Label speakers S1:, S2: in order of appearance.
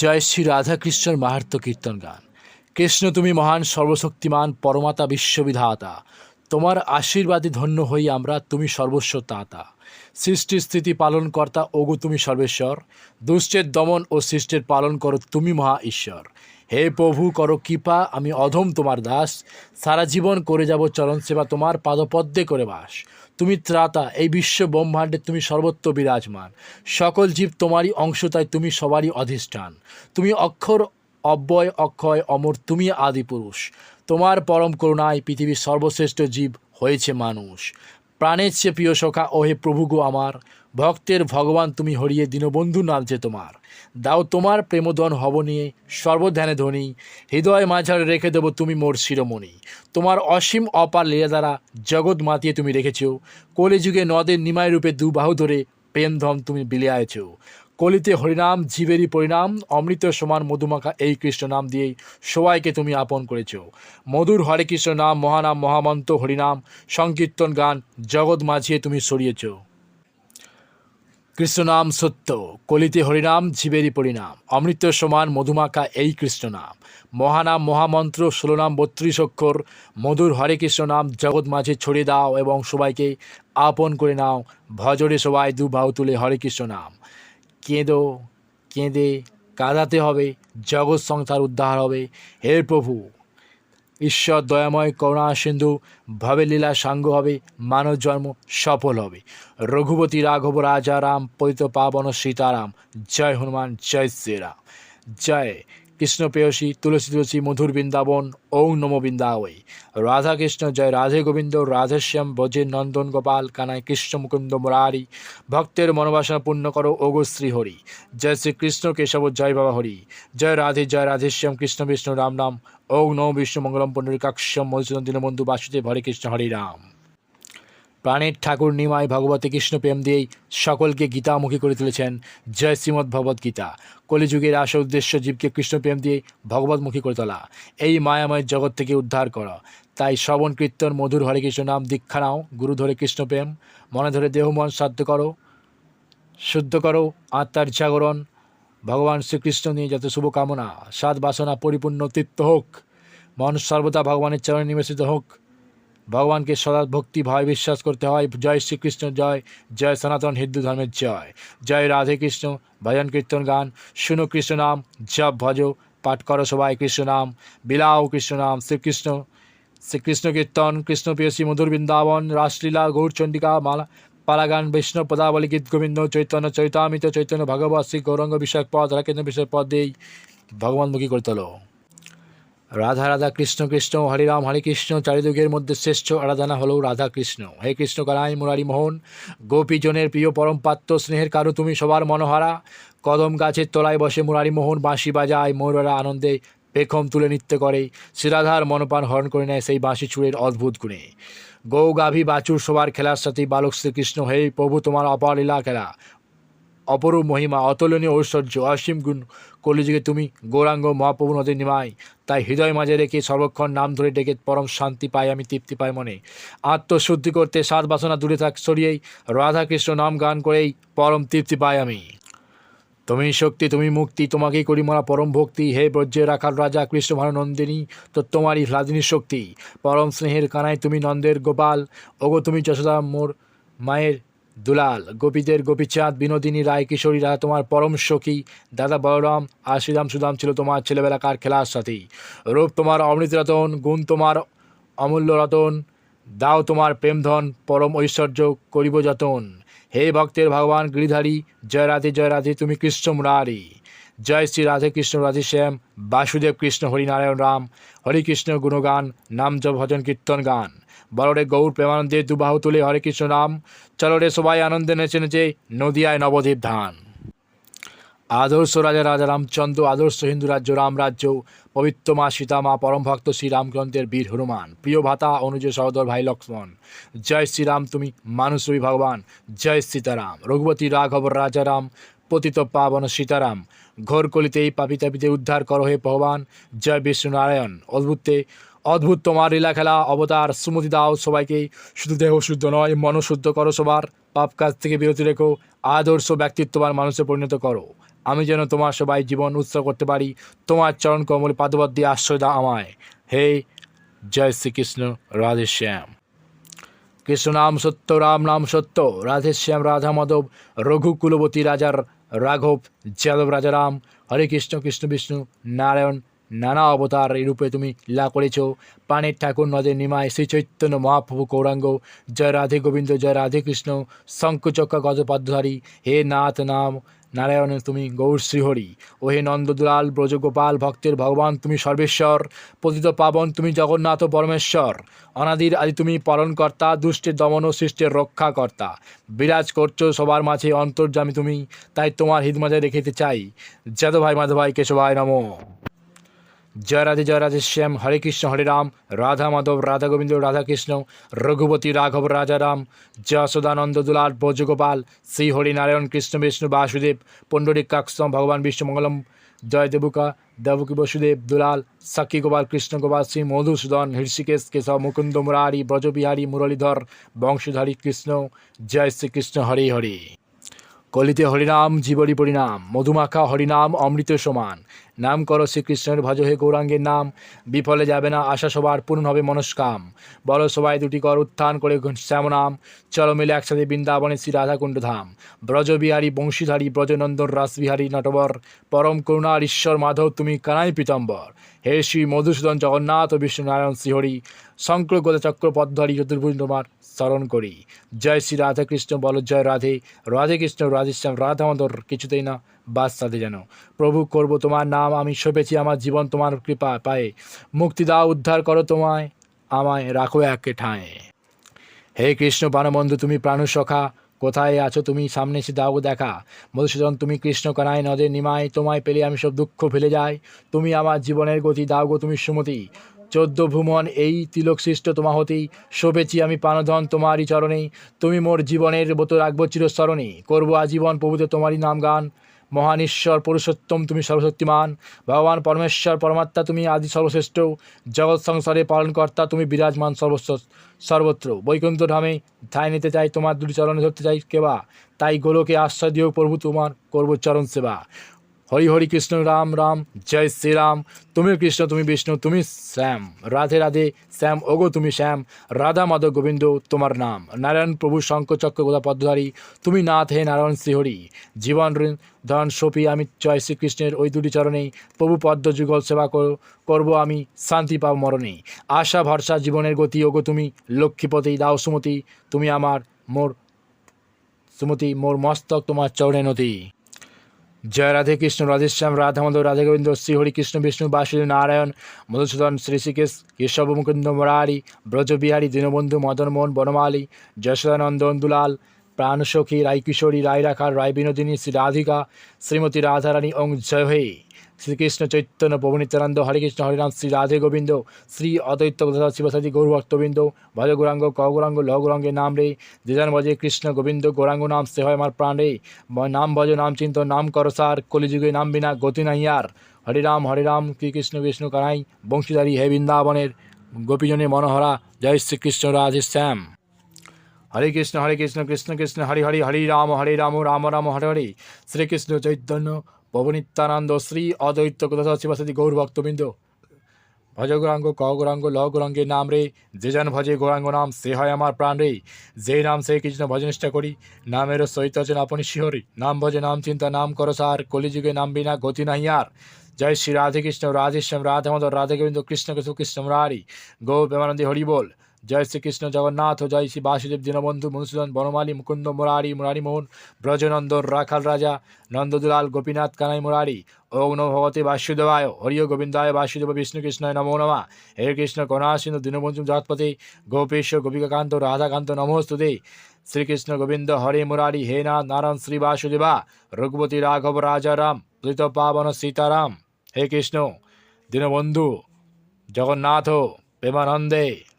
S1: জয় শ্রী রাধাকৃষ্ণর মাহাত্ম কীর্তন গান কৃষ্ণ তুমি মহান সর্বশক্তিমান পরমাতা বিশ্ববিধাতা তোমার আশীর্বাদী ধন্য হই আমরা তুমি সর্বস্ব তাতা সৃষ্টির স্থিতি পালনকর্তা ওগু তুমি সর্বেশ্বর দুষ্টের দমন ও সৃষ্টের পালন করো তুমি মহা ঈশ্বর হে প্রভু করো কৃপা আমি অধম তোমার দাস সারা জীবন করে যাব চরণ সেবা তোমার পাদপদ্মে করে বাস তুমি ত্রাতা এই বিশ্ব ব্রহ্মাণ্ডে তুমি সর্বত্র বিরাজমান সকল জীব তোমারই অংশ তাই তুমি সবারই অধিষ্ঠান তুমি অক্ষর অব্যয় অক্ষয় অমর তুমি আদিপুরুষ তোমার পরম করুণায় পৃথিবীর সর্বশ্রেষ্ঠ জীব হয়েছে মানুষ প্রাণের চেয়ে প্রিয় সখা ওহে প্রভু গো আমার ভক্তের ভগবান তুমি হরিয়ে দীনবন্ধু নামছে তোমার দাও তোমার প্রেমধন হব নিয়ে সর্বধ্যানে ধনী হৃদয় মাঝারে রেখে দেব তুমি মোর শিরোমণি তোমার অসীম অপার লীলা দ্বারা জগৎ মাতিয়ে তুমি রেখেছ কলিযুগে নদের নিমায় রূপে দুবাহু ধরে প্রেমধন তুমি বিলে আয়েছ কলিতে হরিনাম জীবেরই পরিণাম অমৃত সমান মধুমাখা এই কৃষ্ণ নাম দিয়েই সবাইকে তুমি আপন করেছ মধুর হরে কৃষ্ণ নাম মহানাম মহামন্ত হরিনাম সংকীর্তন গান জগৎ মাঝিয়ে তুমি সরিয়েছ কৃষ্ণনাম সত্য কলিতে হরিনাম জীবেরই পরিণাম অমৃত সমান মধুমাখা এই কৃষ্ণ নাম মহানাম মহামন্ত্র ষোলনাম বত্রিশ অক্ষর মধুর হরে কৃষ্ণ নাম জগৎ মাঝে ছড়িয়ে দাও এবং সবাইকে আপন করে নাও ভজরে সবাই দু দুবাহু তুলে হরে কৃষ্ণ নাম কেঁদো কেঁদে কাঁদাতে হবে জগৎ সংসার উদ্ধার হবে হে প্রভু ঈশ্বর দয়াময় করুণা সিন্ধু ভবে লীলা সাঙ্গ হবে মানব জন্ম সফল হবে রঘুপতি রাঘব রাজারাম পৈত পাবন সীতারাম জয় হনুমান জয় শ্রীরাম জয় কৃষ্ণপ্রেয়সী তুলসী তুলসী মধুর বৃন্দাবন ঔ নম বৃন্দাওই রাধা কৃষ্ণ জয় রাধে গোবিন্দ রাধেশ্যাম ব্রজে নন্দন গোপাল কানায় কৃষ্ণ মুকুন্দ মুরারি ভক্তের মনোবাসনা পূর্ণ করো শ্রী হরি জয় শ্রীকৃষ্ণ কেশব জয় বাবা হরি জয় রাধে জয় রাধেশ্যাম কৃষ্ণ বিষ্ণু রাম নাম ঔ নম বিষ্ণু মঙ্গলম পণ্ডরী কাক্ষ্যম মধুসূদন দীনবন্ধু বাসুদেব হরে কৃষ্ণ হরি রাম প্রাণের ঠাকুর নিমায় ভগবতী কৃষ্ণ প্রেম দিয়েই সকলকে গীতামুখী করে তুলেছেন জয় শ্রীমদ্ ভগবত গীতা কলিযুগের আশা উদ্দেশ্য জীবকে কৃষ্ণপ্রেম দিয়ে ভগবতমুখী করে তোলা এই মায়াময় জগৎ থেকে উদ্ধার কর তাই শ্রবণ কীর্তন মধুর হরে কৃষ্ণ নাম দীক্ষা নাও গুরু ধরে কৃষ্ণপ্রেম মনে ধরে দেহ মন সাধ্য করো শুদ্ধ করো আত্মার জাগরণ ভগবান শ্রীকৃষ্ণ নিয়ে যত শুভকামনা সাত বাসনা পরিপূর্ণ তৃপ্ত হোক মন সর্বদা ভগবানের চরণে নিবেশিত হোক ভগবানকে সদা ভক্তি ভয় বিশ্বাস করতে হয় জয় শ্রীকৃষ্ণ জয় জয় সনাতন হিন্দু ধর্মের জয় জয় রাধে কৃষ্ণ ভজন কীর্তন গান শুনো কৃষ্ণ নাম জপ ভজ পাঠ করো সবাই কৃষ্ণ নাম বিলাও কৃষ্ণ নাম শ্রীকৃষ্ণ শ্রীকৃষ্ণ কীর্তন কৃষ্ণ প্রিয়সী মধুর বৃন্দাবন রাসলীলা গৌরচণ্ডিকা মালা পালাগান বৈষ্ণব পদাবলী গীত গোবিন্দ চৈতন্য চৈতামিত চৈতন্য ভগবত শ্রী গৌরঙ্গ বিষয়ক পদ রাকেন্দ্র বিষয়ক পদ দিয়েই ভগবানমুখী করে তোলো রাধা রাধা কৃষ্ণ কৃষ্ণ রাম হরে কৃষ্ণ চারিদুগের মধ্যে শ্রেষ্ঠ আরাধনা হলো রাধা কৃষ্ণ হে কৃষ্ণ কালাই মুরারি মোহন গোপীজনের প্রিয় পরমপাত্র স্নেহের কারো তুমি সবার মনোহারা কদম গাছের তলায় বসে মুরারি মোহন বাঁশি বাজায় ময়ূররা আনন্দে পেখম তুলে নৃত্য করে শ্রীরাধার মনপান হরণ করে নেয় সেই বাঁশি চুড়ের অদ্ভুত গুণে গৌ গাভী বাছুর সবার খেলার সাথে বালক শ্রীকৃষ্ণ হে প্রভু তোমার অপার লীলা খেলা অপরূপ মহিমা অতুলনীয় ঐশ্বর্য অসীম গুণ কলিযুগে তুমি গৌরাঙ্গ মহাপ্রভু নদী নিমাই তাই হৃদয় মাঝে রেখে সর্বক্ষণ নাম ধরে ডেকে পরম শান্তি পাই আমি তৃপ্তি পাই মনে আত্মশুদ্ধি করতে সাত বাসনা দূরে থাক সরিয়েই রাধাকৃষ্ণ নাম গান করেই পরম তৃপ্তি পাই আমি তুমি শক্তি তুমি মুক্তি তোমাকেই করি মরা পরম ভক্তি হে ব্রজ্যে রাখার রাজা কৃষ্ণ নন্দিনী তো তোমারই ভ্লাদিনী শক্তি পরম স্নেহের কানায় তুমি নন্দের গোপাল ওগো তুমি যশোদা মোর মায়ের দুলাল গোপীদের গোপীচাঁদ বিনোদিনী রায় কিশোরী রায় তোমার পরম সখী দাদা বলরাম আর শ্রীরাম সুদাম ছিল তোমার ছেলেবেলাকার খেলার সাথী রূপ তোমার অমৃত রতন গুণ তোমার অমূল্য রতন দাও তোমার প্রেমধন পরম ঐশ্বর্য করিব যতন হে ভক্তের ভগবান গিরিধারী জয় রাধে জয় রাধে তুমি কৃষ্ণ মুরারি জয় শ্রী রাধে কৃষ্ণ রাধে শ্যাম বাসুদেব কৃষ্ণ হরিনারায়ণ রাম হরিকৃষ্ণ গুণগান নাম জপ ভজন কীর্তন গান বলো রে গৌর প্রেমানন্দে দুবাহু তুলে হরে কৃষ্ণ নাম চলো রে সবাই আনন্দে নেচে নেচে নদিয়ায় নবদ্বীপ ধান আদর্শ রাজা রাজা রামচন্দ্র আদর্শ হিন্দু রাজ্য রাম রাজ্য পবিত্র মা সীতা মা পরম ভক্ত শ্রীরামগ্রন্থের বীর হনুমান প্রিয় ভাতা অনুজ সহদর ভাই লক্ষ্মণ জয় শ্রীরাম তুমি মানুষ ভগবান জয় সীতারাম রঘুপতি রাঘব রাজারাম পতিত পাবন সীতারাম ঘোরকলিতে এই তাপিতে উদ্ধার করো হে ভগবান জয় বিষ্ণুনারায়ণ অদ্ভুতে অদ্ভুত তোমার লীলা খেলা অবতার সুমতি দাও সবাইকে শুধু দেহ শুদ্ধ নয় মন শুদ্ধ করো সবার পাপ কাজ থেকে বিরতি রেখো আদর্শ ব্যক্তিত্ববান মানুষে পরিণত করো আমি যেন তোমার সবাই জীবন উৎসর্গ করতে পারি তোমার চরণ কমল পাদবদ দিয়ে আশ্রয় দাও আমায় হে জয় শ্রীকৃষ্ণ রাধেশ্যাম কৃষ্ণ নাম সত্য রাম নাম সত্য রাধেশ্যাম রাধা মাধব রঘুকুলবতী রাজার রাঘব যাদব রাজারাম হরে কৃষ্ণ কৃষ্ণ বিষ্ণু নারায়ণ নানা অবতার এই রূপে তুমি লা করেছ পানির ঠাকুর নদের নিমায় শ্রীচৈতন্য মহাপ্রভু কৌরাঙ্গ জয় রাধে গোবিন্দ জয় রাধে কৃষ্ণ শঙ্কুচক্র গজপদ্ধারী হে নাথ নাম নারায়ণের তুমি গৌর শ্রীহরি ওহে নন্দদুলাল ব্রজগোপাল ভক্তের ভগবান তুমি সর্বেশ্বর পতিত পাবন তুমি জগন্নাথ পরমেশ্বর অনাদির আদি তুমি পালনকর্তা দুষ্টের দমন ও সৃষ্টের রক্ষাকর্তা বিরাজ করছো সবার মাঝে অন্তর্জামী তুমি তাই তোমার হিত রেখেতে চাই যাদ ভাই মাধ ভাই কেশবায় নমো জয় রাধে জয় রাধে শ্যাম হরে কৃষ্ণ হরে রাম রাধা মাধব রাধা গোবিন্দ রাধা কৃষ্ণ রঘুপতি রাঘব রাজা রাম যশোদানন্দ দুলাল ব্রজগোপাল শ্রী হরিনারায়ণ কৃষ্ণ বিষ্ণু বাসুদেব পণ্ডরী কাকসম ভগবান বিষ্ণু মঙ্গলম জয় দেবুকা দেবকী বসুদেব দুলাল সাক্ষী গোপাল কৃষ্ণ গোপাল শ্রী মধুসূদন হৃষিকেশ কেশব মুকুন্দ মুরারি ব্রজবিহারী মুরলীধর বংশধারী কৃষ্ণ জয় শ্রীকৃষ্ণ হরে হরে কলিতে হরিনাম জীবনী পরিণাম মধুমাখা হরিনাম অমৃত সমান নাম করো শ্রীকৃষ্ণের ভজ হে গৌরাঙ্গের নাম বিফলে যাবে না আশা সবার পূর্ণ হবে মনস্কাম বল সবাই দুটি কর উত্থান করে শ্যামনাম চলো মিলে একসাথে বৃন্দাবনে শ্রী রাধাকুণ্ড ধাম ব্রজবিহারী বংশীধারী ব্রজনন্দন রাসবিহারী নটবর পরম করুণার ঈশ্বর মাধব তুমি কানাই পীতম্বর হে শ্রী মধুসূদন জগন্নাথ ও বিষ্ণুনারায়ণ শ্রীহরি শঙ্কর গোদা চক্রপদ্ধারী চতুর্ভুজ তোমার স্মরণ করি জয় শ্রী রাধাকৃষ্ণ বল জয় রাধে রাধে কৃষ্ণ রাধেশ্যাম রাধা আমাদের কিছুতেই না বাস সাথে যেন প্রভু করব তোমার নাম আমি শোভেছি আমার জীবন তোমার কৃপা পায়ে মুক্তি দাও উদ্ধার করো তোমায় আমায় রাখো একে ঠাঁয়ে হে কৃষ্ণ প্রাণবন্ধু তুমি প্রাণসখা কোথায় আছো তুমি সামনে এসে দাও দেখা মধুসূদন তুমি কৃষ্ণ কানায় নদে নিমায় তোমায় পেলে আমি সব দুঃখ ফেলে যাই তুমি আমার জীবনের গতি দাও গো তুমি সুমতি চোদ্দ ভুমন এই তিলক সৃষ্ট তোমা হতেই শোভেছি আমি পানধন তোমারই চরণে তুমি মোর জীবনের মতো রাখবো চিরস্মরণে করবো আজীবন প্রভুতে তোমারই নাম গান মহান ঈশ্বর পুরুষোত্তম তুমি সর্বশক্তিমান ভগবান পরমেশ্বর পরমাত্মা তুমি আদি সর্বশ্রেষ্ঠ জগৎ সংসারে পালনকর্তা তুমি বিরাজমান সর্বস্ব সর্বত্র বৈকুণ্ঠ ধামে ঠাঁই নিতে চাই তোমার দুটি চরণে ধরতে চাই কেবা তাই গোলকে আশ্রয় দিয়েও প্রভু তোমার করব চরণ সেবা হরি হরি কৃষ্ণ রাম রাম জয় শ্রীরাম তুমি কৃষ্ণ তুমি বিষ্ণু তুমি শ্যাম রাধে রাধে শ্যাম ওগো তুমি শ্যাম রাধা মাধব গোবিন্দ তোমার নাম নারায়ণ প্রভু শঙ্কচক্র গোদা পদ্মধারী তুমি নাথ হে নারায়ণ শ্রীহরি জীবন ধন সপি আমি জয় শ্রীকৃষ্ণের ওই দুটি চরণে প্রভু পদ্ম যুগল সেবা করব আমি শান্তি পাব মরণে আশা ভরসা জীবনের গতি ওগো তুমি লক্ষ্মীপতি দাও সুমতি তুমি আমার মোর সুমতি মোর মস্তক তোমার চরণে নদী জয় রাধে কৃষ্ণ রাধেশ্যাম রাধা মধু রাধে গোবিন্দ শ্রীহরি কৃষ্ণ বিষ্ণু বাসুদেব নারায়ণ মধুসূদন শ্রীকেশ কেশব মুকুন্দ মরারি ব্রজবিহারী দীনবন্ধু মদন মোহন বনমালী যশোদানন্দ দুলাল প্রাণসখী রায়কিশোরী রায়রাখার রায় বিনোদিনী শ্রী রাধিকা শ্রীমতী রাধারানী অং জয় হে শ্রীকৃষ্ণ চৈতন্য পবনিত্যানন্দ হরে কৃষ্ণ হরিরাম শ্রী রাধে গোবিন্দ শ্রী অদ্বৈত শিবসাদী গৌরভক্তবিন্দ ভজ গৌরাঙ্গ ক গৌরাঙ্গ ল গৌরাঙ্গে নাম রে যেজন ভজে কৃষ্ণ গোবিন্দ গৌরাঙ্গ নাম সে হয় আমার প্রাণ রে নাম ভজ নাম চিন্ত নাম করসার কলিযুগে নাম বিনা গতি নাই আর হরিরাম হরিরাম শ্রীকৃষ্ণ কৃষ্ণ কানাই বংশীধারী হে বৃন্দাবনের গোপীজনী মনোহরা জয় শ্রীকৃষ্ণ রাধে শ্যাম হরে কৃষ্ণ হরে কৃষ্ণ কৃষ্ণ কৃষ্ণ হরি হরি হরি রাম হরে রাম রাম রাম হরে হরে শ্রীকৃষ্ণ চৈতন্য পবনিত্যানন্দ শ্রী অদ্বৈত গৌর গৌরভক্তবৃন্দ ভজ গৌরাঙ্গ ক গৌরাঙ্গ ল গৌরাঙ্গের নাম রে যে যেন ভজে গৌরাঙ্গ নাম সে হয় আমার প্রাণ রে যে নাম সে কৃষ্ণ ভজনিষ্ঠা করি নামের সহিত আছেন আপনি শিহরি নাম ভজে নাম চিন্তা নাম কর সার কলিযুগে নাম বিনা গতি না আর জয় শ্রী রাধে কৃষ্ণ রাধেশ্যাম রাধে মদর রাধে গোবিন্দ কৃষ্ণ কৃষ্ণ কৃষ্ণ মুরারি গৌ প্রেমানন্দী হরিবোল জয় শ্রীকৃষ্ণ জগন্নাথ জয় শ্রী বাসুদেব দীনবন্ধু মধুসূদন বনমালী মুকুন্দ মুরারি মুরারিমোহন ব্রজনন্দন রাখাল রাজা নন্দদুলাল গোপীনাথ কানাই মুরারি অগ্ন নম বাসুদেবায় হরিও গোবিন্দায় বাসুদেব বিষ্ণু কৃষ্ণ নমো নমা হে কৃষ্ণ কণাসিন্ধু দীনবন্ধু জগৎপতি গোপেশ গোপিকাকান্ত রাধাকান্ত নমস্তুতে শ্রীকৃষ্ণ গোবিন্দ হরে মুরারি হে নাথ নারায়ণ শ্রী বাসুদেবা রঘুপতি রাঘব রাজারাম প্রীত পাবন সীতারাম হে কৃষ্ণ দীনবন্ধু জগন্নাথ প্রেমানন্দে